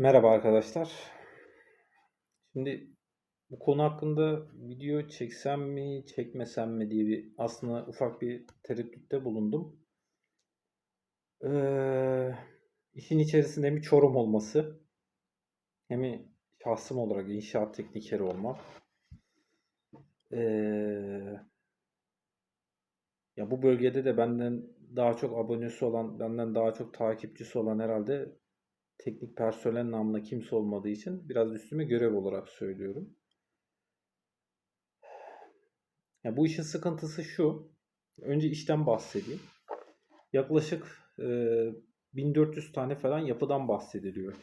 Merhaba arkadaşlar. Şimdi bu konu hakkında video çeksem mi, çekmesem mi diye bir aslında ufak bir tereddütte bulundum. Ee, işin içerisinde hem Çorum olması hem şahsım olarak inşaat teknikeri olmam. Ee, ya bu bölgede de benden daha çok abonesi olan, benden daha çok takipçisi olan herhalde teknik personel namına kimse olmadığı için biraz üstüme görev olarak söylüyorum. Ya bu işin sıkıntısı şu. Önce işten bahsedeyim. Yaklaşık e, 1400 tane falan yapıdan bahsediliyor.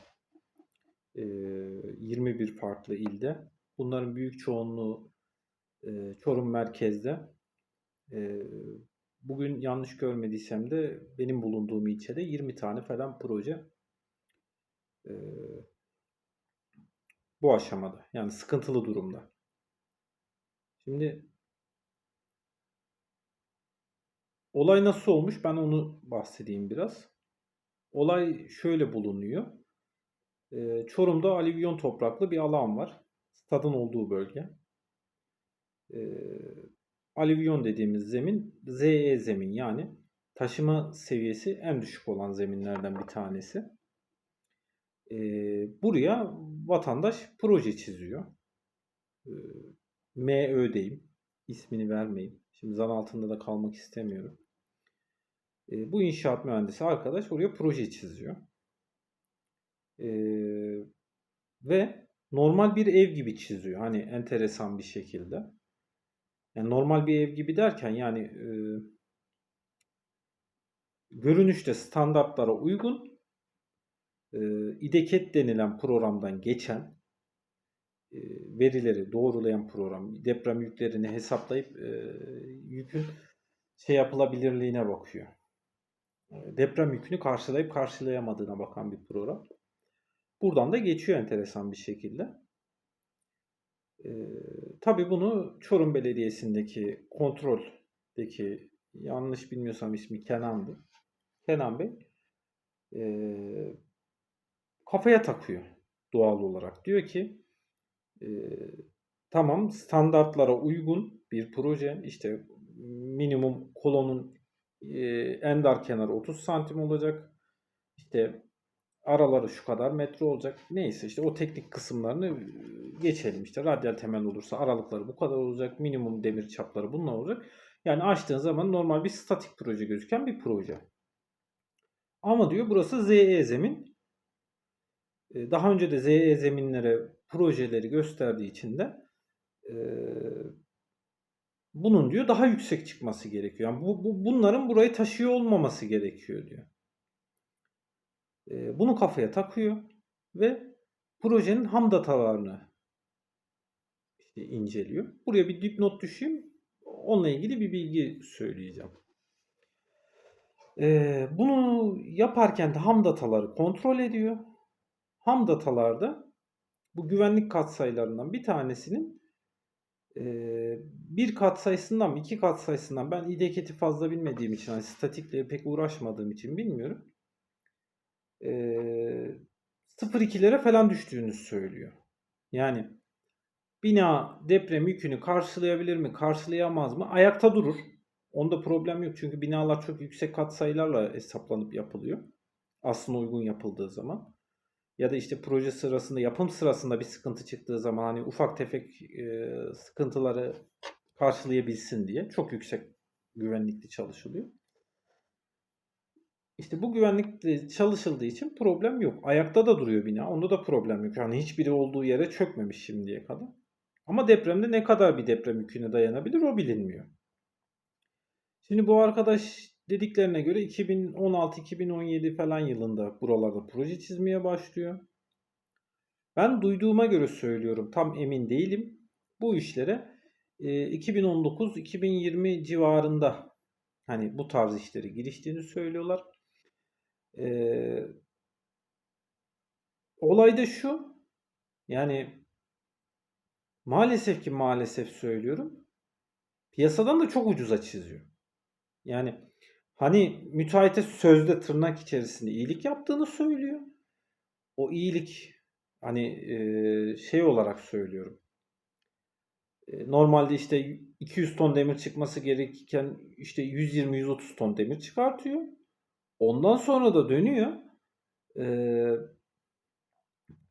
E, 21 farklı ilde. Bunların büyük çoğunluğu e, Çorum merkezde. E, bugün yanlış görmediysem de benim bulunduğum ilçede 20 tane falan proje bu aşamada. Yani sıkıntılı durumda. Şimdi olay nasıl olmuş ben onu bahsedeyim biraz. Olay şöyle bulunuyor. Çorum'da alüvyon topraklı bir alan var. Stadın olduğu bölge. E, alüvyon dediğimiz zemin ZE zemin yani taşıma seviyesi en düşük olan zeminlerden bir tanesi. E, buraya vatandaş proje çiziyor. E, MÖ'deyim. İsmini vermeyeyim. Şimdi zan altında da kalmak istemiyorum. E, bu inşaat mühendisi arkadaş oraya proje çiziyor. E, ve normal bir ev gibi çiziyor. Hani enteresan bir şekilde. Yani normal bir ev gibi derken yani e, görünüşte standartlara uygun İDEKET denilen programdan geçen e, verileri doğrulayan program deprem yüklerini hesaplayıp e, yükün şey yapılabilirliğine bakıyor. E, deprem yükünü karşılayıp karşılayamadığına bakan bir program. Buradan da geçiyor enteresan bir şekilde. E, tabii bunu Çorum Belediyesi'ndeki kontroldeki yanlış bilmiyorsam ismi Kenan'dı. Kenan Bey e, kafaya takıyor doğal olarak. Diyor ki e, tamam standartlara uygun bir proje işte minimum kolonun e, en dar kenarı 30 santim olacak. İşte araları şu kadar metre olacak. Neyse işte o teknik kısımlarını geçelim. İşte radyal temel olursa aralıkları bu kadar olacak. Minimum demir çapları bunlar olacak. Yani açtığın zaman normal bir statik proje gözüken bir proje. Ama diyor burası ZE zemin. Daha önce de ZE zeminlere projeleri gösterdiği için de bunun diyor daha yüksek çıkması gerekiyor. Yani bu, bu bunların burayı taşıyor olmaması gerekiyor diyor. Bunu kafaya takıyor ve projenin ham datalarını işte inceliyor. Buraya bir dipnot düşeyim. Onunla ilgili bir bilgi söyleyeceğim. Ee, bunu yaparken de ham dataları kontrol ediyor. Ham datalarda bu güvenlik katsayılarından bir tanesinin e, bir katsayısından mı iki katsayısından ben ideketi fazla bilmediğim için hani statikle pek uğraşmadığım için bilmiyorum. E, 0.2'lere falan düştüğünü söylüyor. Yani bina deprem yükünü karşılayabilir mi, karşılayamaz mı? Ayakta durur. Onda problem yok çünkü binalar çok yüksek katsayılarla hesaplanıp yapılıyor. Aslında uygun yapıldığı zaman. Ya da işte proje sırasında, yapım sırasında bir sıkıntı çıktığı zaman hani ufak tefek e, sıkıntıları karşılayabilsin diye çok yüksek güvenlikli çalışılıyor. İşte bu güvenlikli çalışıldığı için problem yok. Ayakta da duruyor bina. Onda da problem yok. Yani hiçbiri olduğu yere çökmemiş şimdiye kadar. Ama depremde ne kadar bir deprem yüküne dayanabilir o bilinmiyor. Şimdi bu arkadaş dediklerine göre 2016-2017 falan yılında buralarda proje çizmeye başlıyor. Ben duyduğuma göre söylüyorum. Tam emin değilim. Bu işlere 2019-2020 civarında hani bu tarz işleri giriştiğini söylüyorlar. Ee, olay da şu. Yani maalesef ki maalesef söylüyorum. Piyasadan da çok ucuza çiziyor. Yani hani müteahhite sözde tırnak içerisinde iyilik yaptığını söylüyor. o iyilik hani e, şey olarak söylüyorum. E, Normalde işte 200 ton demir çıkması gerekirken işte 120-130 ton demir çıkartıyor. Ondan sonra da dönüyor. e,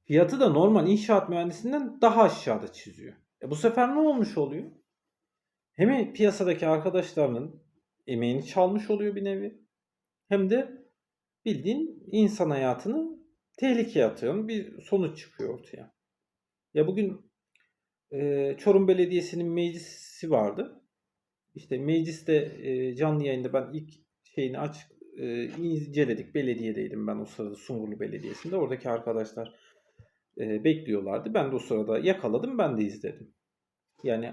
fiyatı da normal inşaat mühendisinden daha aşağıda çiziyor. E bu sefer ne olmuş oluyor? Hem piyasadaki arkadaşlarının emeğini çalmış oluyor bir nevi. Hem de bildiğin insan hayatını tehlikeye atan bir sonuç çıkıyor ortaya. Ya bugün e, Çorum Belediyesi'nin meclisi vardı. İşte mecliste e, canlı yayında ben ilk şeyini aç e, inceledik. Belediyedeydim ben o sırada Sungurlu Belediyesi'nde. Oradaki arkadaşlar e, bekliyorlardı. Ben de o sırada yakaladım. Ben de izledim. Yani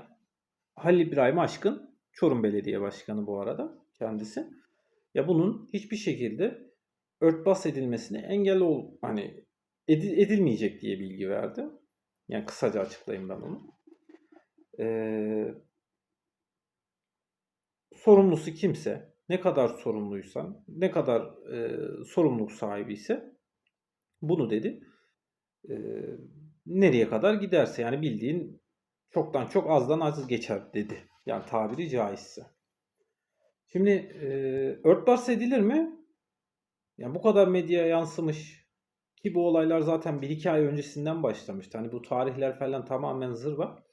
Halil İbrahim Aşkın Çorum Belediye Başkanı bu arada kendisi. Ya bunun hiçbir şekilde örtbas edilmesine engel ol hani edi- edilmeyecek diye bilgi verdi. Yani kısaca açıklayayım ben onu. Ee, sorumlusu kimse, ne kadar sorumluysan, ne kadar e, sorumluluk sahibi ise bunu dedi. E, nereye kadar giderse yani bildiğin çoktan çok azdan az geçer dedi. Yani tabiri caizse. Şimdi e, örtbas edilir mi? Yani bu kadar medyaya yansımış ki bu olaylar zaten 1-2 ay öncesinden başlamıştı. Hani bu tarihler falan tamamen zırva.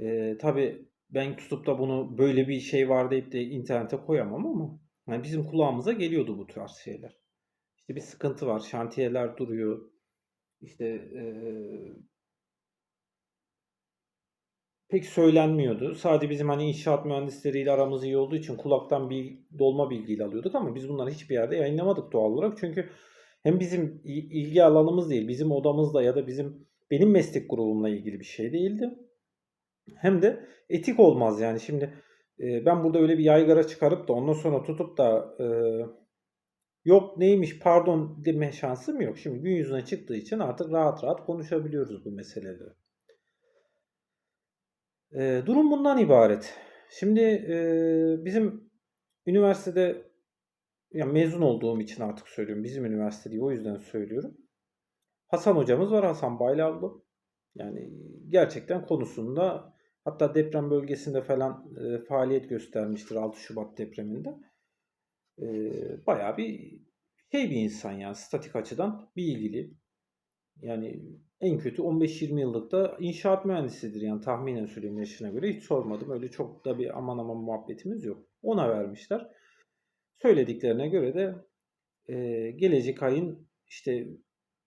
E, tabii ben tutup bunu böyle bir şey var deyip de internete koyamam ama yani bizim kulağımıza geliyordu bu tarz şeyler. İşte bir sıkıntı var, şantiyeler duruyor. İşte e, pek söylenmiyordu. Sadece bizim hani inşaat mühendisleriyle aramız iyi olduğu için kulaktan bir dolma bilgiyle alıyorduk ama biz bunları hiçbir yerde yayınlamadık doğal olarak. Çünkü hem bizim il- ilgi alanımız değil, bizim odamızla ya da bizim benim meslek grubumla ilgili bir şey değildi. Hem de etik olmaz yani şimdi e, ben burada öyle bir yaygara çıkarıp da ondan sonra tutup da e, yok neymiş pardon deme şansım yok. Şimdi gün yüzüne çıktığı için artık rahat rahat konuşabiliyoruz bu meseleleri. E, durum bundan ibaret. Şimdi e, bizim üniversitede yani mezun olduğum için artık söylüyorum. Bizim üniversite değil o yüzden söylüyorum. Hasan hocamız var Hasan Baylarlı. Yani gerçekten konusunda hatta deprem bölgesinde falan e, faaliyet göstermiştir 6 Şubat depreminde. E, bayağı bir şey bir insan yani statik açıdan bilgili. Yani en kötü 15-20 yıllık da inşaat mühendisidir yani tahminen söyleyeyim yaşına göre hiç sormadım. Öyle çok da bir aman aman muhabbetimiz yok. Ona vermişler. Söylediklerine göre de e, gelecek ayın işte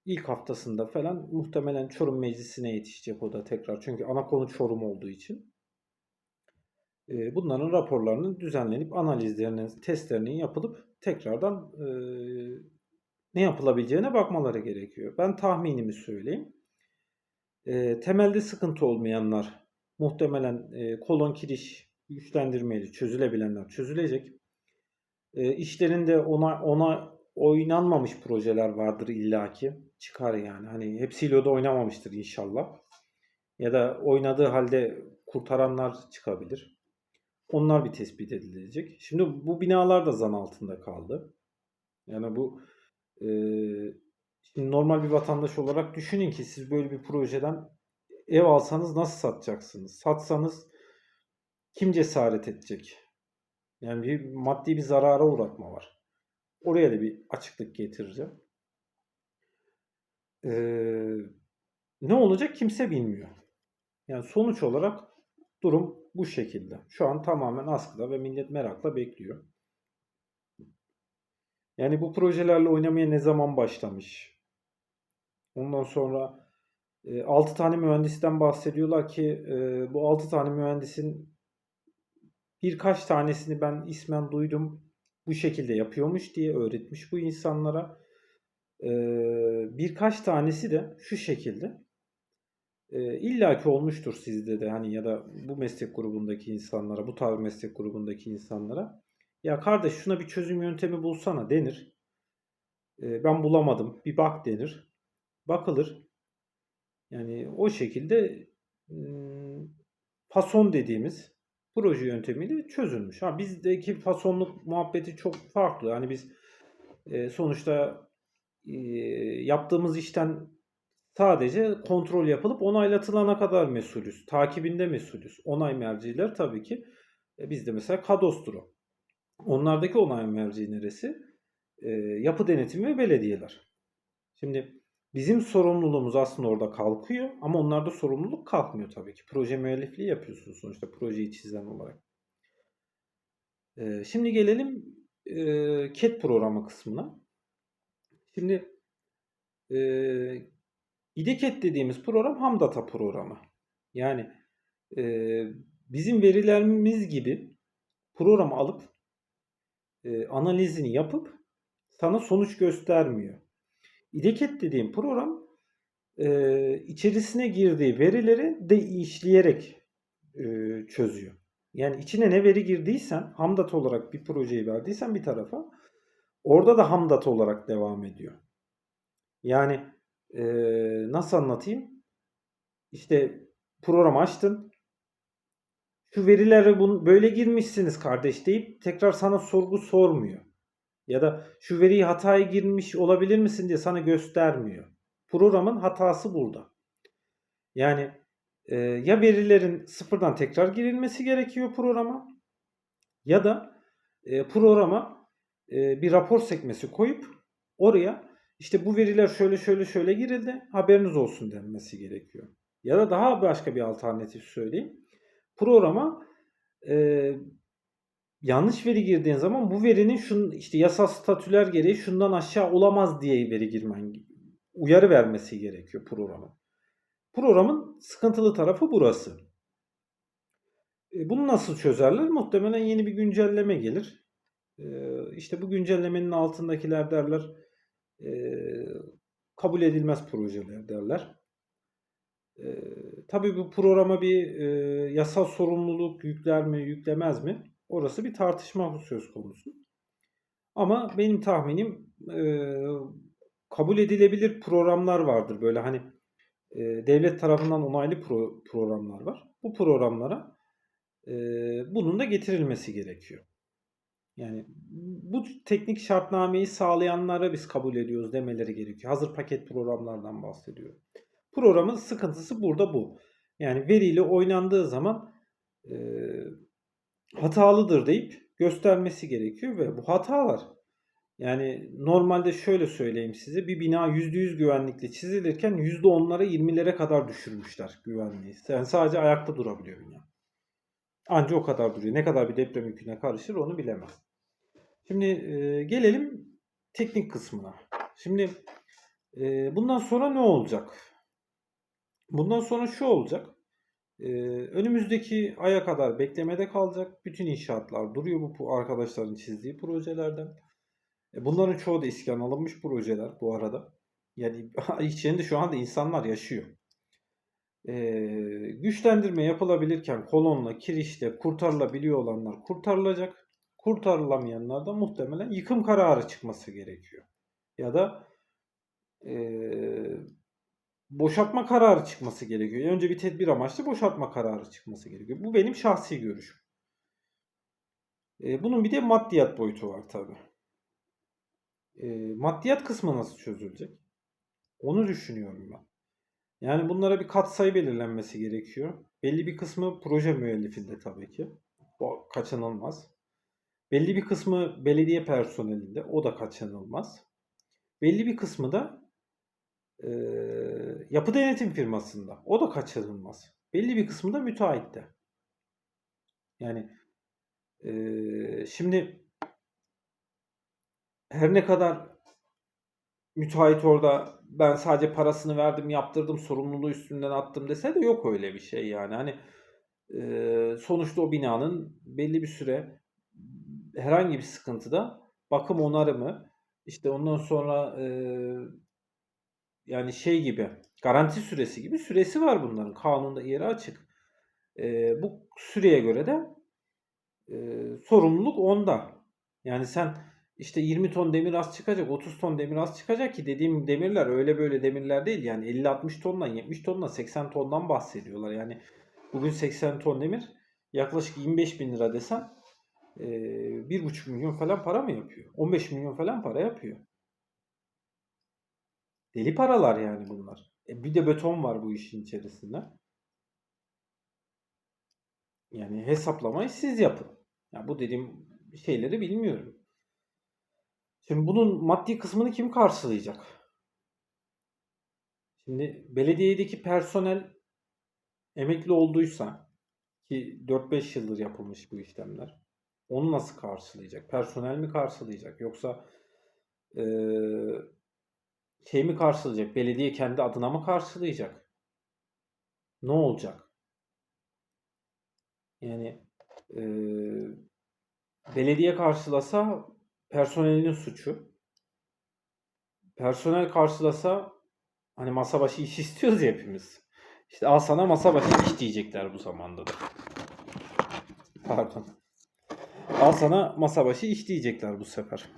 ilk haftasında falan muhtemelen Çorum Meclisi'ne yetişecek o da tekrar. Çünkü ana konu Çorum olduğu için. E, bunların raporlarının düzenlenip analizlerinin, testlerinin yapılıp tekrardan e, ne yapılabileceğine bakmaları gerekiyor. Ben tahminimi söyleyeyim. E, temelde sıkıntı olmayanlar muhtemelen e, kolon kiriş güçlendirmeli çözülebilenler çözülecek. E, işlerinde ona ona oynanmamış projeler vardır illaki. Çıkar yani. Hani hepsiyle de oynamamıştır inşallah. Ya da oynadığı halde kurtaranlar çıkabilir. Onlar bir tespit edilecek. Şimdi bu binalar da zan altında kaldı. Yani bu şimdi normal bir vatandaş olarak düşünün ki siz böyle bir projeden ev alsanız nasıl satacaksınız? Satsanız kim cesaret edecek? Yani bir maddi bir zarara uğratma var. Oraya da bir açıklık getireceğim. Ee, ne olacak kimse bilmiyor. Yani sonuç olarak durum bu şekilde. Şu an tamamen askıda ve millet merakla bekliyor. Yani bu projelerle oynamaya ne zaman başlamış? Ondan sonra 6 tane mühendisten bahsediyorlar ki e, bu 6 tane mühendisin birkaç tanesini ben ismen duydum. Bu şekilde yapıyormuş diye öğretmiş bu insanlara. E, birkaç tanesi de şu şekilde. E, İlla ki olmuştur sizde de hani ya da bu meslek grubundaki insanlara, bu tarz meslek grubundaki insanlara. Ya kardeş şuna bir çözüm yöntemi bulsana denir. E, ben bulamadım. Bir bak denir. Bakılır. Yani o şekilde ım, fason dediğimiz proje yöntemiyle çözülmüş. Ha bizdeki fasonluk muhabbeti çok farklı. Hani biz e, sonuçta eee, yaptığımız işten sadece kontrol yapılıp onaylatılana kadar mesulüz. Takibinde mesulüz. Onay merciler tabii ki e, bizde mesela KADOS'tur o. Onlardaki onay merci neresi? Eee, yapı denetimi ve belediyeler. Şimdi bizim sorumluluğumuz aslında orada kalkıyor ama onlarda sorumluluk kalkmıyor tabii ki. Proje müellifliği yapıyorsunuz sonuçta projeyi çizen olarak. Eee, şimdi gelelim eee CAD programı kısmına. Şimdi eee IDECAD dediğimiz program ham data programı. Yani eee, bizim verilerimiz gibi programı alıp eee, analizini yapıp sana sonuç göstermiyor. IDECAD dediğim program eee, içerisine girdiği verileri de işleyerek eee, çözüyor. Yani içine ne veri girdiysen ham data olarak bir projeyi verdiysen bir tarafa orada da ham data olarak devam ediyor. Yani eee, nasıl anlatayım? İşte program açtın. Şu verileri bun, böyle girmişsiniz kardeş deyip tekrar sana sorgu sormuyor. Ya da şu veriyi hataya girmiş olabilir misin diye sana göstermiyor. Programın hatası burada. Yani e, ya verilerin sıfırdan tekrar girilmesi gerekiyor programa ya da e, programa e, bir rapor sekmesi koyup oraya işte bu veriler şöyle şöyle şöyle girildi haberiniz olsun denmesi gerekiyor. Ya da daha başka bir alternatif söyleyeyim. Programa e, yanlış veri girdiğin zaman bu verinin şun işte yasal statüler gereği şundan aşağı olamaz diye veri girmen uyarı vermesi gerekiyor programın. Programın sıkıntılı tarafı burası. E, bunu nasıl çözerler? Muhtemelen yeni bir güncelleme gelir. E, işte bu güncellemenin altındakiler derler e, kabul edilmez projeler derler. E, tabii bu programa bir e, yasal sorumluluk yükler mi yüklemez mi? Orası bir tartışma söz konusu. Ama benim tahminim e, kabul edilebilir programlar vardır. Böyle hani e, devlet tarafından onaylı pro, programlar var. Bu programlara e, bunun da getirilmesi gerekiyor. Yani bu teknik şartnameyi sağlayanlara biz kabul ediyoruz demeleri gerekiyor. Hazır paket programlardan bahsediyorum. Programın sıkıntısı burada bu. Yani veriyle oynandığı zaman e, hatalıdır deyip göstermesi gerekiyor ve bu hatalar yani normalde şöyle söyleyeyim size bir bina %100 güvenlikle çizilirken %10'lara 20'lere kadar düşürmüşler güvenliği. Yani sadece ayakta durabiliyor bina. Anca o kadar duruyor. Ne kadar bir deprem yüküne karışır onu bilemez. Şimdi e, gelelim teknik kısmına. Şimdi e, bundan sonra ne olacak? Bundan sonra şu olacak. E, önümüzdeki aya kadar beklemede kalacak. Bütün inşaatlar duruyor bu arkadaşların çizdiği projelerden. E, bunların çoğu da iskan alınmış projeler bu arada. Yani içinde şu anda insanlar yaşıyor. E, güçlendirme yapılabilirken kolonla, kirişle kurtarılabiliyor olanlar kurtarılacak. Kurtarılamayanlar da muhtemelen yıkım kararı çıkması gerekiyor. Ya da e, boşaltma kararı çıkması gerekiyor. Önce bir tedbir amaçlı boşaltma kararı çıkması gerekiyor. Bu benim şahsi görüşüm. E, bunun bir de maddiyat boyutu var tabi. E, maddiyat kısmı nasıl çözülecek? Onu düşünüyorum ben. Yani bunlara bir katsayı belirlenmesi gerekiyor. Belli bir kısmı proje müellifinde tabii ki. O kaçınılmaz. Belli bir kısmı belediye personelinde. O da kaçınılmaz. Belli bir kısmı da e, yapı denetim firmasında. O da kaçınılmaz. Belli bir kısmı da müteahhitte. Yani e, şimdi her ne kadar müteahhit orada ben sadece parasını verdim yaptırdım sorumluluğu üstümden attım dese de yok öyle bir şey yani. Hani e, sonuçta o binanın belli bir süre herhangi bir sıkıntıda bakım onarımı işte ondan sonra e, yani şey gibi garanti süresi gibi süresi var bunların. Kanunda yeri açık. E, bu süreye göre de e, sorumluluk onda. Yani sen işte 20 ton demir az çıkacak, 30 ton demir az çıkacak ki dediğim demirler öyle böyle demirler değil. Yani 50-60 tondan, 70 tondan, 80 tondan bahsediyorlar. Yani bugün 80 ton demir yaklaşık 25 bin lira desen e, 1,5 milyon falan para mı yapıyor? 15 milyon falan para yapıyor. Deli paralar yani bunlar. E bir de beton var bu işin içerisinde. Yani hesaplamayı siz yapın. Ya bu dediğim şeyleri bilmiyorum. Şimdi bunun maddi kısmını kim karşılayacak? Şimdi belediyedeki personel emekli olduysa ki 4-5 yıldır yapılmış bu işlemler. Onu nasıl karşılayacak? Personel mi karşılayacak? Yoksa eee, şey mi karşılayacak? Belediye kendi adına mı karşılayacak? Ne olacak? Yani eee, belediye karşılasa personelinin suçu. Personel karşılasa hani masa başı iş istiyoruz ya hepimiz. İşte al sana masa başı iş diyecekler bu zamanda da. Pardon. Al sana masa başı iş diyecekler bu sefer.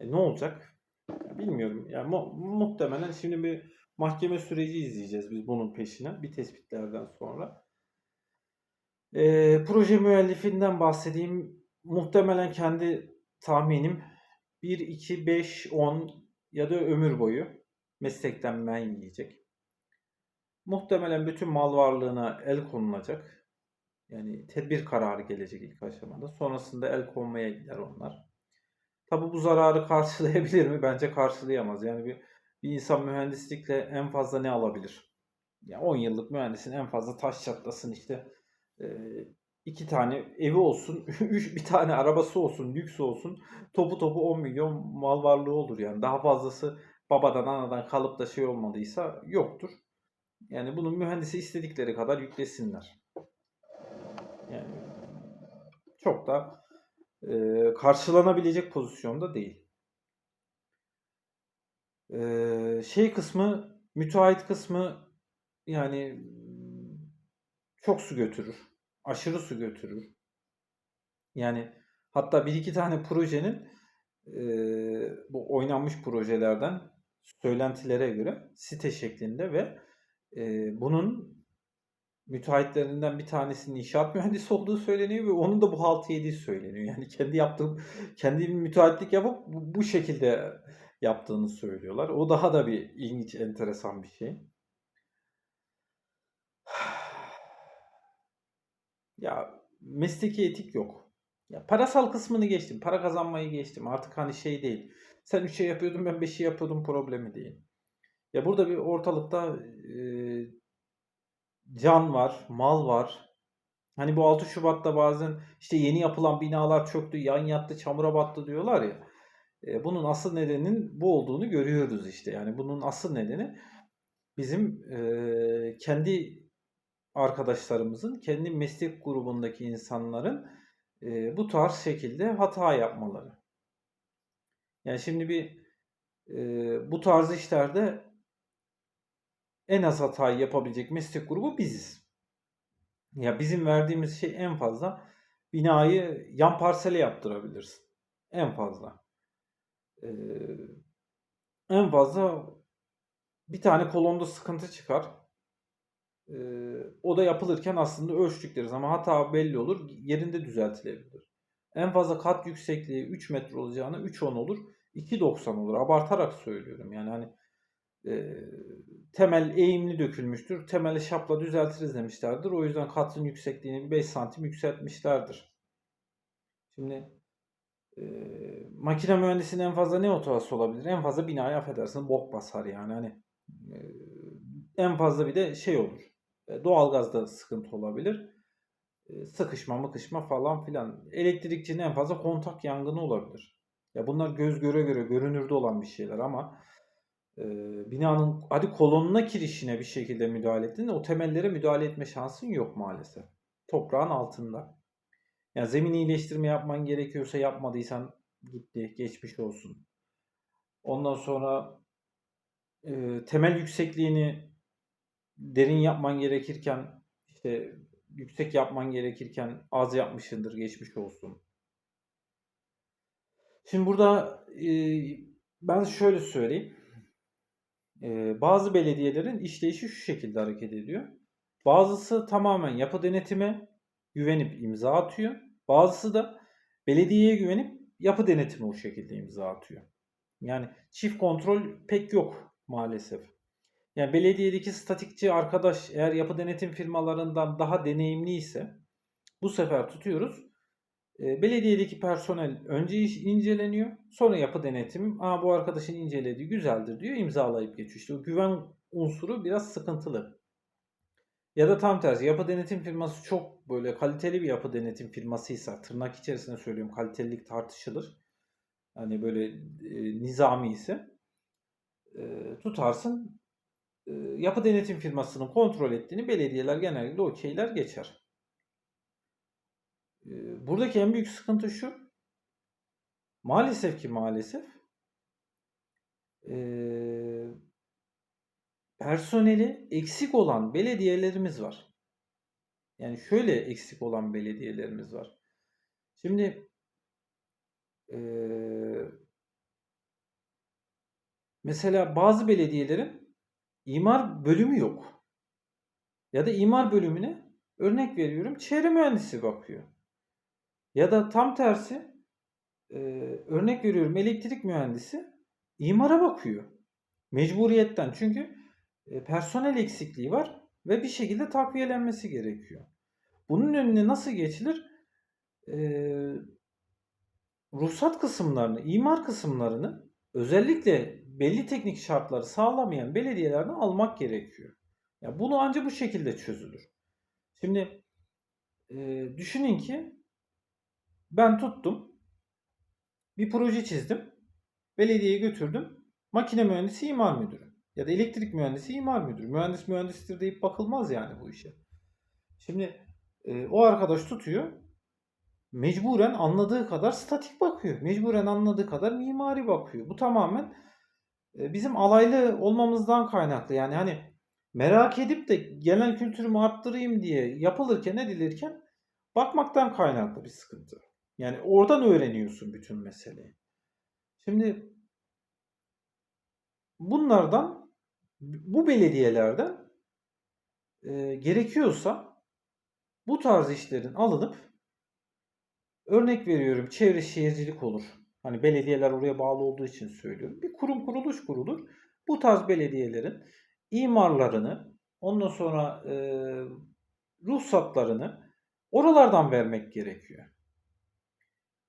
E, ne olacak? Bilmiyorum. Ya mu- muhtemelen şimdi bir mahkeme süreci izleyeceğiz biz bunun peşine bir tespitlerden sonra. E, proje müellifinden bahsedeyim. Muhtemelen kendi tahminim 1, 2, 5, 10 ya da ömür boyu meslekten men yiyecek. Muhtemelen bütün mal varlığına el konulacak. Yani tedbir kararı gelecek ilk aşamada. Sonrasında el konmaya gider onlar. Tabi bu zararı karşılayabilir mi? Bence karşılayamaz. Yani bir, bir insan mühendislikle en fazla ne alabilir? Ya 10 yıllık mühendisin en fazla taş çatlasın işte e, iki tane evi olsun, üç bir tane arabası olsun, lüks olsun. Topu topu 10 milyon mal varlığı olur yani. Daha fazlası babadan anadan kalıp da şey olmadıysa yoktur. Yani bunun mühendisi istedikleri kadar yüklesinler. Yani çok da e, karşılanabilecek pozisyonda değil. E, şey kısmı, müteahhit kısmı yani çok su götürür. Aşırı su götürür. Yani hatta bir iki tane projenin e, bu oynanmış projelerden söylentilere göre site şeklinde ve e, bunun müteahhitlerinden bir tanesinin inşaat mühendisi olduğu söyleniyor ve onun da bu haltı yediği söyleniyor. Yani kendi yaptığı, kendi müteahhitlik yapıp bu, bu şekilde yaptığını söylüyorlar. O daha da bir ilginç, enteresan bir şey. Ya mesleki etik yok. Ya parasal kısmını geçtim. Para kazanmayı geçtim. Artık hani şey değil. Sen 3 şey yapıyordun ben 5 şey yapıyordum problemi değil. Ya burada bir ortalıkta e, can var, mal var. Hani bu 6 Şubat'ta bazen işte yeni yapılan binalar çöktü, yan yattı, çamura battı diyorlar ya. E, bunun asıl nedeninin bu olduğunu görüyoruz işte. Yani bunun asıl nedeni bizim e, kendi arkadaşlarımızın, kendi meslek grubundaki insanların e, bu tarz şekilde hata yapmaları. Yani şimdi bir e, bu tarz işlerde en az hatayı yapabilecek meslek grubu biziz. Ya bizim verdiğimiz şey en fazla binayı yan parsele yaptırabilirsin. En fazla. Ee, en fazla bir tane kolonda sıkıntı çıkar. Ee, o da yapılırken aslında ölçtükleri zaman hata belli olur. Yerinde düzeltilebilir. En fazla kat yüksekliği 3 metre olacağına 3.10 olur. 2.90 olur. Abartarak söylüyorum. Yani hani e, temel eğimli dökülmüştür. Temeli şapla düzeltiriz demişlerdir. O yüzden katın yüksekliğini 5 santim yükseltmişlerdir. Şimdi e, makine mühendisinin en fazla ne hatası olabilir? En fazla binayı affedersin bok basar yani. Hani e, en fazla bir de şey olur. E, doğalgazda sıkıntı olabilir. E, sıkışma mıkışma falan filan. Elektrikçinin en fazla kontak yangını olabilir. Ya bunlar göz göre göre görünürde olan bir şeyler ama e, binanın hadi kolonuna kirişine bir şekilde müdahale ettin o temellere müdahale etme şansın yok maalesef. Toprağın altında. Yani zemin iyileştirme yapman gerekiyorsa yapmadıysan gitti geçmiş olsun. Ondan sonra e, temel yüksekliğini derin yapman gerekirken işte yüksek yapman gerekirken az yapmışındır geçmiş olsun. Şimdi burada e, ben şöyle söyleyeyim. E, bazı belediyelerin işleyişi şu şekilde hareket ediyor. Bazısı tamamen yapı denetime güvenip imza atıyor. Bazısı da belediyeye güvenip yapı denetimi o şekilde imza atıyor. Yani çift kontrol pek yok maalesef. Yani belediyedeki statikçi arkadaş eğer yapı denetim firmalarından daha deneyimli ise bu sefer tutuyoruz. E, belediyedeki personel önce iş inceleniyor. Sonra yapı denetim. Aa bu arkadaşın incelediği güzeldir diyor. imzalayıp geçiyor. İşte o güven unsuru biraz sıkıntılı. Ya da tam tersi yapı denetim firması çok böyle kaliteli bir yapı denetim firmasıysa tırnak içerisinde söylüyorum kalitelilik tartışılır. Hani böyle e, nizami ise e, tutarsın e, yapı denetim firmasının kontrol ettiğini belediyeler genellikle okeyler geçer. E, buradaki en büyük sıkıntı şu. Maalesef ki maalesef e, personeli eksik olan belediyelerimiz var. Yani şöyle eksik olan belediyelerimiz var. Şimdi eee, mesela bazı belediyelerin imar bölümü yok. Ya da imar bölümüne örnek veriyorum çevre mühendisi bakıyor. Ya da tam tersi eee, örnek veriyorum elektrik mühendisi imara bakıyor. Mecburiyetten çünkü e, personel eksikliği var ve bir şekilde takviyelenmesi gerekiyor. Bunun önüne nasıl geçilir? Ee, ruhsat kısımlarını, imar kısımlarını özellikle belli teknik şartları sağlamayan belediyelerden almak gerekiyor. Ya bunu ancak bu şekilde çözülür. Şimdi e, düşünün ki ben tuttum, bir proje çizdim, belediyeye götürdüm, makine mühendisi imar müdürü. Ya da elektrik mühendisi imar müdürü. Mühendis mühendistir deyip bakılmaz yani bu işe. Şimdi e, o arkadaş tutuyor. Mecburen anladığı kadar statik bakıyor. Mecburen anladığı kadar mimari bakıyor. Bu tamamen e, bizim alaylı olmamızdan kaynaklı. Yani hani merak edip de genel kültürümü arttırayım diye yapılırken edilirken bakmaktan kaynaklı bir sıkıntı. Yani oradan öğreniyorsun bütün meseleyi. Şimdi bunlardan bu belediyelerde e, gerekiyorsa bu tarz işlerin alınıp örnek veriyorum çevre şehircilik olur. Hani belediyeler oraya bağlı olduğu için söylüyorum. Bir kurum kuruluş kurulur. Bu tarz belediyelerin imarlarını ondan sonra e, ruhsatlarını oralardan vermek gerekiyor.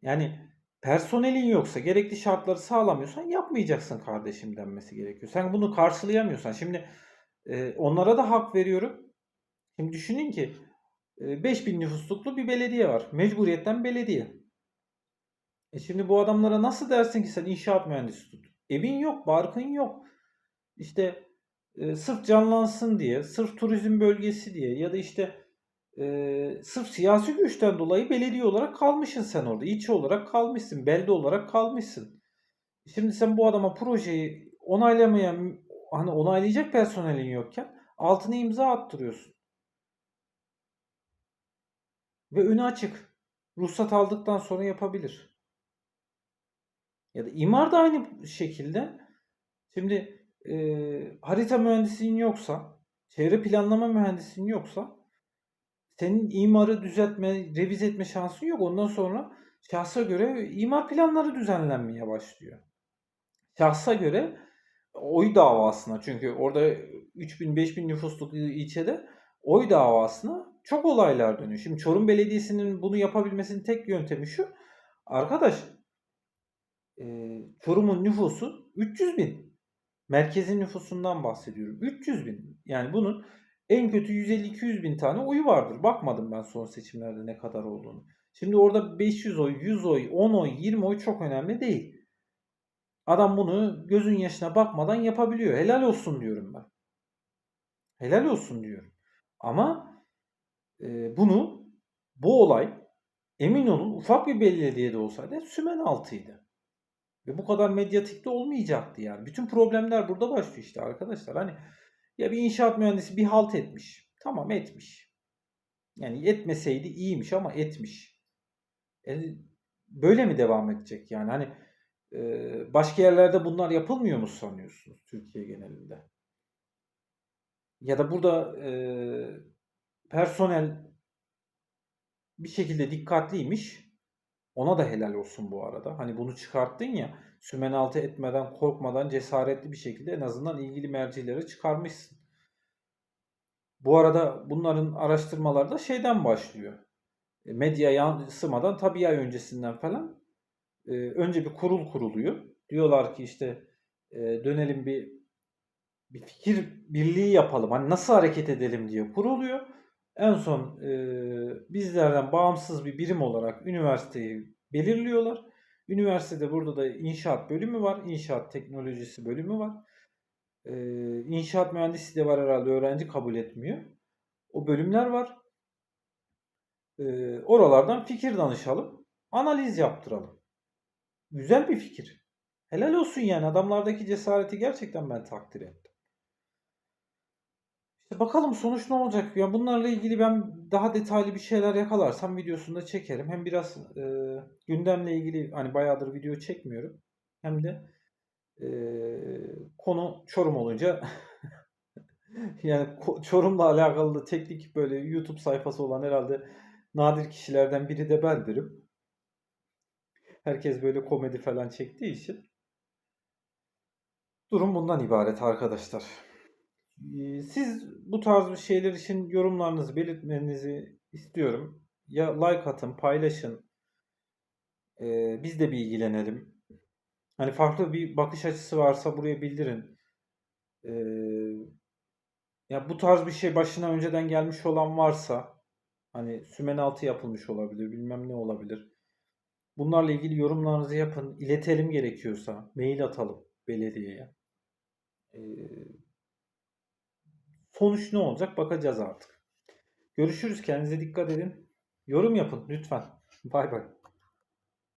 Yani personelin yoksa, gerekli şartları sağlamıyorsan yapmayacaksın kardeşim denmesi gerekiyor. Sen bunu karşılayamıyorsan şimdi e, onlara da hak veriyorum. Şimdi düşünün ki e, 5000 nüfusluklu bir belediye var. Mecburiyetten belediye. E şimdi bu adamlara nasıl dersin ki sen inşaat mühendisi tut? Evin yok, barkın yok. İşte e, sırf canlansın diye, sırf turizm bölgesi diye ya da işte e, sırf siyasi güçten dolayı belediye olarak kalmışsın sen orada. İlçe olarak kalmışsın. Belde olarak kalmışsın. Şimdi sen bu adama projeyi onaylamayan hani onaylayacak personelin yokken altına imza attırıyorsun. Ve önü açık. Ruhsat aldıktan sonra yapabilir. Ya da imar da aynı şekilde. Şimdi e, harita mühendisliğin yoksa, çevre planlama mühendisliğin yoksa senin imarı düzeltme, revize etme şansın yok. Ondan sonra şahsa göre imar planları düzenlenmeye başlıyor. Şahsa göre oy davasına çünkü orada 3000 5000 nüfusluk ilçede oy davasına çok olaylar dönüyor. Şimdi Çorum Belediyesi'nin bunu yapabilmesinin tek yöntemi şu. Arkadaş Çorum'un nüfusu 300 bin. Merkezin nüfusundan bahsediyorum. 300 bin. Yani bunun en kötü 150-200 bin tane oyu vardır. Bakmadım ben son seçimlerde ne kadar olduğunu. Şimdi orada 500 oy, 100 oy, 10 oy, 20 oy çok önemli değil. Adam bunu gözün yaşına bakmadan yapabiliyor. Helal olsun diyorum ben. Helal olsun diyorum. Ama e, bunu bu olay emin olun ufak bir belediyede olsaydı sümen altıydı. Ve bu kadar medyatikte olmayacaktı yani. Bütün problemler burada başlıyor işte arkadaşlar. Hani ya bir inşaat mühendisi bir halt etmiş. Tamam etmiş. Yani etmeseydi iyiymiş ama etmiş. Yani böyle mi devam edecek yani? Hani e, başka yerlerde bunlar yapılmıyor mu sanıyorsunuz Türkiye genelinde? Ya da burada e, personel bir şekilde dikkatliymiş. Ona da helal olsun bu arada. Hani bunu çıkarttın ya sümen altı etmeden, korkmadan cesaretli bir şekilde en azından ilgili mercilere çıkarmışsın. Bu arada bunların araştırmaları da şeyden başlıyor. E, Medya yansımadan tabii ay öncesinden falan e, önce bir kurul kuruluyor. Diyorlar ki işte e, dönelim bir bir fikir birliği yapalım. Hani nasıl hareket edelim diye kuruluyor. En son e, bizlerden bağımsız bir birim olarak üniversiteyi belirliyorlar. Üniversitede burada da inşaat bölümü var. İnşaat teknolojisi bölümü var. E, inşaat mühendisi de var herhalde öğrenci kabul etmiyor. O bölümler var. E, oralardan fikir danışalım. Analiz yaptıralım. Güzel bir fikir. Helal olsun yani adamlardaki cesareti gerçekten ben takdir ettim. İşte bakalım sonuç ne olacak? Ya bunlarla ilgili ben daha detaylı bir şeyler yakalarsam videosunda çekerim. Hem biraz e, gündemle ilgili hani bayağıdır video çekmiyorum. Hem de e, konu Çorum olunca yani Çorum'la alakalı da teknik böyle YouTube sayfası olan herhalde nadir kişilerden biri de bendirim. Herkes böyle komedi falan çektiği için. Durum bundan ibaret arkadaşlar. Ee, Siz bu tarz bir şeyler için yorumlarınızı belirtmenizi istiyorum. Ya like atın, paylaşın. Ee, biz de bilgilenelim. Hani farklı bir bakış açısı varsa buraya bildirin. Ee, ya bu tarz bir şey başına önceden gelmiş olan varsa hani sümen altı yapılmış olabilir, bilmem ne olabilir. Bunlarla ilgili yorumlarınızı yapın. İletelim gerekiyorsa. Mail atalım belediyeye. Ee, sonuç ne olacak bakacağız artık. Görüşürüz. Kendinize dikkat edin. Yorum yapın lütfen. Bay bay.